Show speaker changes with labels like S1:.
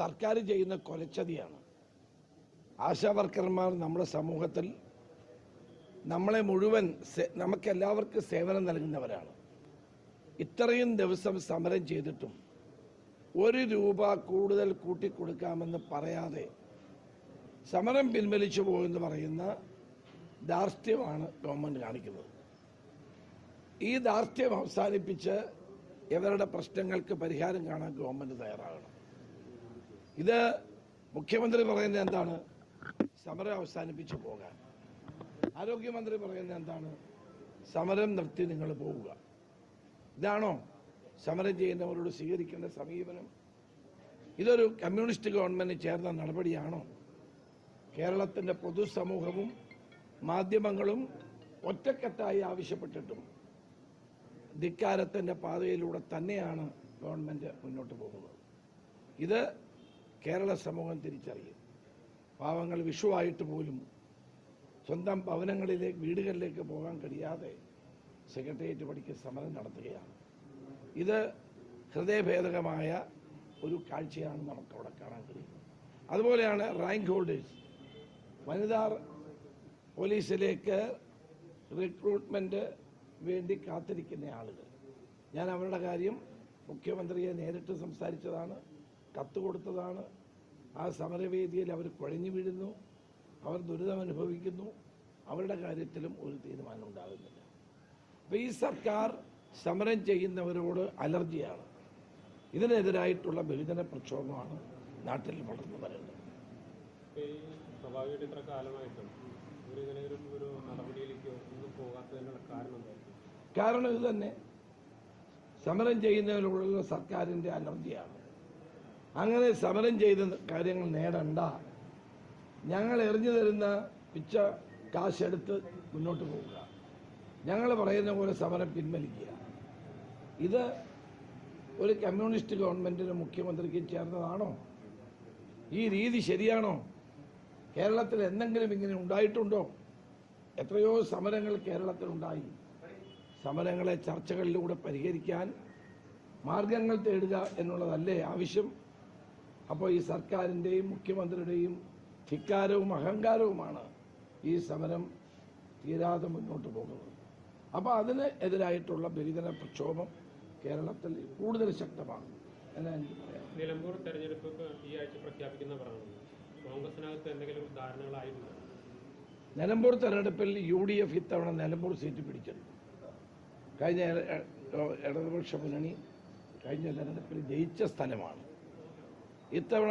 S1: സർക്കാർ ചെയ്യുന്ന കൊലച്ചതിയാണ്. ആശാ വർക്കർമാർ നമ്മുടെ സമൂഹത്തിൽ നമ്മളെ മുഴുവൻ നമുക്കെല്ലാവർക്കും സേവനം നൽകുന്നവരാണ്. ഇത്രയും ദിവസം സമരം ചെയ്തിട്ടും ഒരു രൂപ കൂടുതൽ കൂട്ടിക്കൊടുക്കാമെന്ന് പറയാതെ സമരം പിൻവലിച്ചു പോകുമെന്ന് പറയുന്ന ധാർഷ്ട്യമാണ് ഗവൺമെന്റ് കാണിക്കുന്നത്. ഈ ധാർഷ്ട്യം അവസാനിപ്പിച്ച് ഇവരുടെ പ്രശ്നങ്ങൾക്ക് പരിഹാരം കാണാൻ ഗവൺമെന്റ് തയ്യാറാകണം. ഇത് മുഖ്യമന്ത്രി പറയുന്നത് എന്താണ്? സമരം അവസാനിപ്പിച്ചു പോകാൻ. ആരോഗ്യമന്ത്രി പറയുന്നത് എന്താണ്? സമരം നിർത്തി നിങ്ങൾ പോവുക. ഇതാണോ? സമരം ചെയ്യുന്നവരോട് സ്വീകരിക്കേണ്ട സമീപനം. ഇതൊരു കമ്മ്യൂണിസ്റ്റ് ഗവൺമെന്റ് ചേർന്ന നടപടിയാണോ? കേരളത്തിന്റെ പൊതുസമൂഹവും മാധ്യമങ്ങളും ഒറ്റക്കെട്ടായി ആവശ്യപ്പെട്ടിട്ടും ധിക്കാരത്തിന്റെ പാതയിലൂടെ തന്നെയാണ് ഗവൺമെന്റ് മുന്നോട്ട് പോകുന്നത്. ഇത് കേരള സമൂഹം തിരിച്ചറിയും. പാവങ്ങൾ വിഷുവായിട്ട് പോലും സ്വന്തം ഭവനങ്ങളിലേക്ക് വീടുകളിലേക്ക് പോകാൻ കഴിയാതെ സെക്രട്ടേറിയറ്റ് പടിക്ക് സമരം നടത്തുകയാണ്. ഇത് ഹൃദയഭേദകമായ ഒരു കാഴ്ചയാണ് നമുക്കവിടെ കാണാൻ കഴിയുന്നത്. അതുപോലെയാണ് റാങ്ക് ഹോൾഡേഴ്സ് വനിതാ പോലീസിലേക്ക് റിക്രൂട്ട്മെന്റ് വേണ്ടി കാത്തിരിക്കുന്ന ആളുകൾ. ഞാൻ അവരുടെ കാര്യം മുഖ്യമന്ത്രിയെ നേരിട്ട് സംസാരിച്ചതാണ്. കത്ത് കൊടുത്തതാണ്. ആ സമരവേദിയിൽ അവർ കുഴഞ്ഞു വീഴുന്നു. അവർ ദുരിതം അനുഭവിക്കുന്നു. അവരുടെ കാര്യത്തിലും ഒരു തീരുമാനം ഉണ്ടാകുന്നില്ല. അപ്പോൾ ഈ സർക്കാർ സമരം ചെയ്യുന്നവരോട് അലർജിയാണ്. ഇതിനെതിരായിട്ടുള്ള ബഹുജന പ്രക്ഷോഭമാണ് നാട്ടിൽ വളർന്നു വരുന്നത്.
S2: ഈ സ്വാഭാവികമായിട്ട് ഇത്ര കാലമായിട്ടും ഒരു ഇങ്ങനെ ഒരു ഒരു നടപടിയിലേക്കോ ഒന്നും പോകാത്തതിനുള്ള കാരണം
S1: കാരണം ഇത് തന്നെ. സമരം ചെയ്യുന്നതിനുള്ള സർക്കാരിന്റെ അലർജിയാണ്. അങ്ങനെ സമരം ചെയ്ത കാര്യങ്ങൾ നേടണ്ട. ഞങ്ങൾ എറിഞ്ഞു തരുന്ന പിച്ച കാശെടുത്ത് മുന്നോട്ട് പോവുക. ഞങ്ങൾ പറയുന്ന പോലെ സമരം പിൻവലിക്കുക. ഇത് ഒരു കമ്മ്യൂണിസ്റ്റ് ഗവൺമെന്റിന് മുഖ്യമന്ത്രിക്ക് ചേർന്നതാണോ? ഈ രീതി ശരിയാണോ? കേരളത്തിൽ എന്തെങ്കിലും ഇങ്ങനെ ഉണ്ടായിട്ടുണ്ടോ? എത്രയോ സമരങ്ങൾ കേരളത്തിലുണ്ടായി സമരങ്ങളെ ചർച്ചകളിലൂടെ പരിഹരിക്കാൻ മാർഗങ്ങൾ തേടുക എന്നുള്ളതല്ലേ ആവശ്യം? അപ്പോൾ ഈ സർക്കാരിന്റെയും മുഖ്യമന്ത്രിയുടെയും ധിക്കാരവും അഹങ്കാരവുമാണ് ഈ സമരം തീരാതെ മുന്നോട്ട് പോകുന്നത്. അപ്പോൾ അതിന് എതിരായിട്ടുള്ള ബഹുജന പ്രക്ഷോഭം കേരളത്തിൽ കൂടുതൽ ശക്തമാണ് എന്നാണ് എനിക്ക് പറയാം.
S2: നിലമ്പൂർ തെരഞ്ഞെടുപ്പ് ഈ ആഴ്ച പ്രഖ്യാപിക്കുന്ന കോൺഗ്രസിനകത്ത് എന്തെങ്കിലും ധാരണകളായിട്ടുണ്ട്?
S1: നിലമ്പൂർ തെരഞ്ഞെടുപ്പിൽ യു ഡി എഫ് ഇത്തവണ നിലമ്പൂർ സീറ്റ് പിടിച്ചിട്ടുണ്ട്. കഴിഞ്ഞ ഇട- ഇടതുപക്ഷ മുന്നണി കഴിഞ്ഞ തെരഞ്ഞെടുപ്പിൽ ജയിച്ച സ്ഥലമാണ്. ഇത്തവണ